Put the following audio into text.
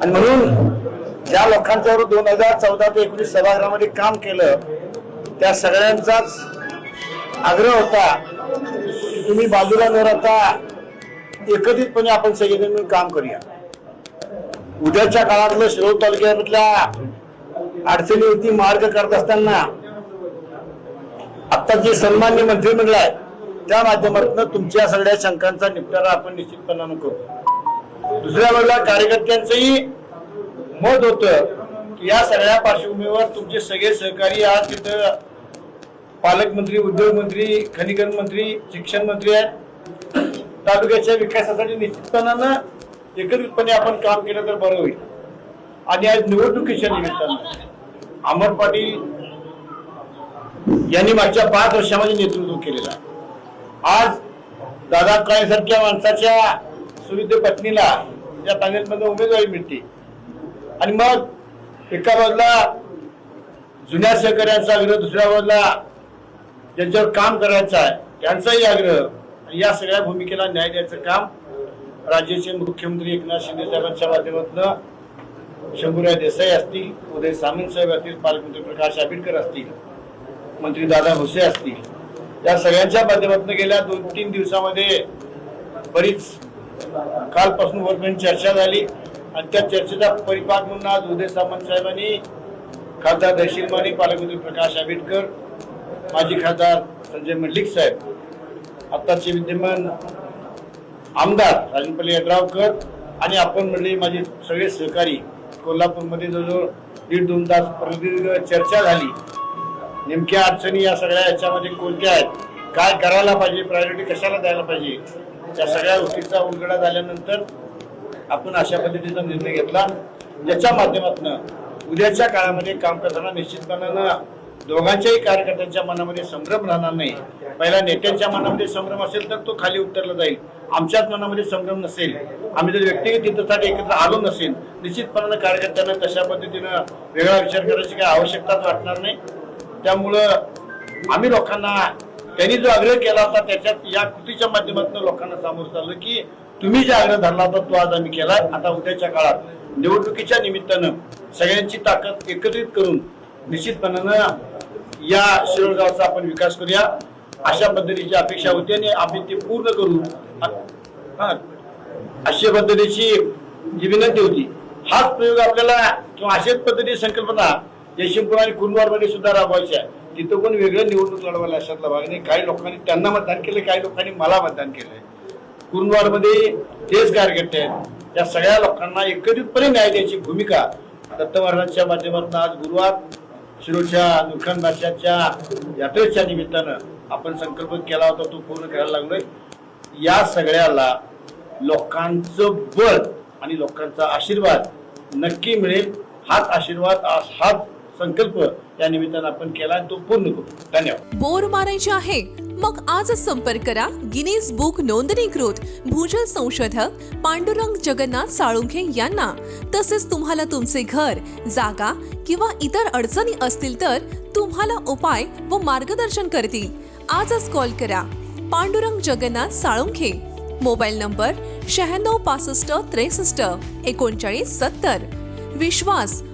आणि म्हणून ज्या लोकांच्यावर दोन हजार चौदा ते एकोणीस सभागृहामध्ये काम केलं त्या सगळ्यांचाच आग्रह होता की तुम्ही बाजूला न राहता एकत्रितपणे आपण सगळेजण मिळून काम करूया. उद्याच्या काळातलं शिरोळ तालुक्यामधल्या अडचणीवरती मार्ग करत असताना आता जे सन्मान्य मंत्रिमंडळ आहे त्या माध्यमातून तुमच्या सगळ्या शंकांचा निपटारा आपण निश्चितपणानं करू. दुसऱ्या बाजूला कार्यकर्त्यांचंही मत होतं की या सगळ्या पार्श्वभूमीवर तुमचे सगळे सहकारी आज तिथं पालकमंत्री उद्योग मंत्री खनिकरण मंत्री शिक्षण मंत्री आहेत. तालुक्याच्या विकासासाठी निश्चितपणानं एकत्रितपणे आपण काम केलं तर बरं होईल. आणि आज निवडणुकीच्या निमित्तानं अमर पाटील यांनी मागच्या पाच वर्षामध्ये नेतृत्व केलेलं आहे. आज दादा काळेसारख्या माणसाच्या सुविधे पत्नीला या पॅनेलमध्ये उमेदवारी मिळते. आणि मग एका बाजूला जुन्या सहकार्यांचा आग्रह दुसऱ्या बाजूला ज्यांच्यावर काम करायचं आहे त्यांचाही आग्रह. आणि या सगळ्या भूमिकेला न्याय द्यायचं काम राज्याचे मुख्यमंत्री एकनाथ शिंदे साहेबांच्या माध्यमातून शंभूराय देसाई असतील उदय सामंत साहेब असतील पालकमंत्री प्रकाश आंबेडकर असतील मंत्री दादा भुसे असतील. या सगळ्यांच्या माध्यमातून गेल्या दोन तीन दिवसामध्ये बरीच कालपासून वरपर्यंत चर्चा झाली आणि त्या चर्चेचा परिपाक म्हणून आज उदय सामंत साहेबांनी खासदार दशील माने पालकमंत्री प्रकाश आंबेडकर माजी खासदार संजय मंडलिक साहेब आत्ताचे विद्यमान आमदार राजनपल्ली यड्रावकर आणि आपण म्हणले माझे सगळे सहकारी कोल्हापूरमध्ये जवळजवळ दीड दोन तास प्रदीर्घ चर्चा झाली. नेमक्या अडचणी या सगळ्या याच्यामध्ये कोणत्या आहेत? काय करायला पाहिजे? प्रायोरिटी कशाला द्यायला पाहिजे? त्या सगळ्या गोष्टीचा उलगडा झाल्यानंतर आपण अशा पद्धतीचा निर्णय घेतला. ज्याच्या माध्यमातून उद्याच्या काळामध्ये काम करताना निश्चितपणानं दोघांच्याही कार्यकर्त्यांच्या मनामध्ये संभ्रम राहणार नाही. पहिला नेत्यांच्या मनामध्ये संभ्रम असेल तर तो खाली उतरला जाईल. आमच्याच मनामध्ये संभ्रम नसेल. आम्ही जर व्यक्तिगत हितासाठी एकत्र आलो नसेल निश्चितपणानं कार्यकर्त्यांना तशा पद्धतीनं वेगळा विचार करायची काही आवश्यकताच वाटणार नाही. त्यामुळं आम्ही लोकांना त्यांनी जो आग्रह केला होता त्याच्यात या कृतीच्या माध्यमातून लोकांना सामोरं चाललं की तुम्ही जे आग्रह धरला होता तो आज आम्ही केला आता उद्याच्या काळात निवडणुकीच्या निमित्तानं सगळ्यांची ताकद एकत्रित करून निश्चितपणानं या शिरोळगावचा आपण विकास करूया. अशा पद्धतीची अपेक्षा होती आणि आम्ही ते पूर्ण करू. अशा पद्धतीची जी विनंती होती. हाच प्रयोग आपल्याला किंवा अशाच पद्धतीची संकल्पना जयशिंपूर आणि कुंडवारमध्ये सुद्धा राबवायची आहे. तिथं पण वेगळं निवडणूक लढवायला अशातला भाग. नाही काही लोकांनी त्यांना मतदान केलं काही लोकांनी मला मतदान केलंय. कुरुंदवारमध्ये तेच कार्यकर्ते आहेत. त्या सगळ्या लोकांना एकत्रितपणे न्याय द्यायची भूमिका दत्त महाराजांच्या माध्यमातून आज गुरुवार शिरोच्या दुर्खान भाषाच्या यात्रेच्या निमित्तानं आपण संकल्प केला होता तो पूर्ण करायला लागलोय. या सगळ्याला लोकांचं बळ आणि लोकांचा आशीर्वाद नक्की मिळेल. हाच आशीर्वाद हाच संकल्प या निमित्तानं आपण केला तो पूर्ण करू. धन्यवाद. बोर मारायचे आहे? मग आजच संपर्क करा. गिनीज बुक नोंदणीकृत भूजल संशोधक पांडुरंग जगन्नाथ साळुंखे यांना. तसेच तुम्हाला तुमचे घर जागा किंवा इतर अडचणी असतील तर तुम्हाला उपाय व मार्गदर्शन करतील. आजच कॉल करा. पांडुरंग जगन्नाथ साळुंखे. मोबाईल नंबर शहाण्णव पासष्ट त्रेसष्ट एकोणचाळीस सत्तर. विश्वास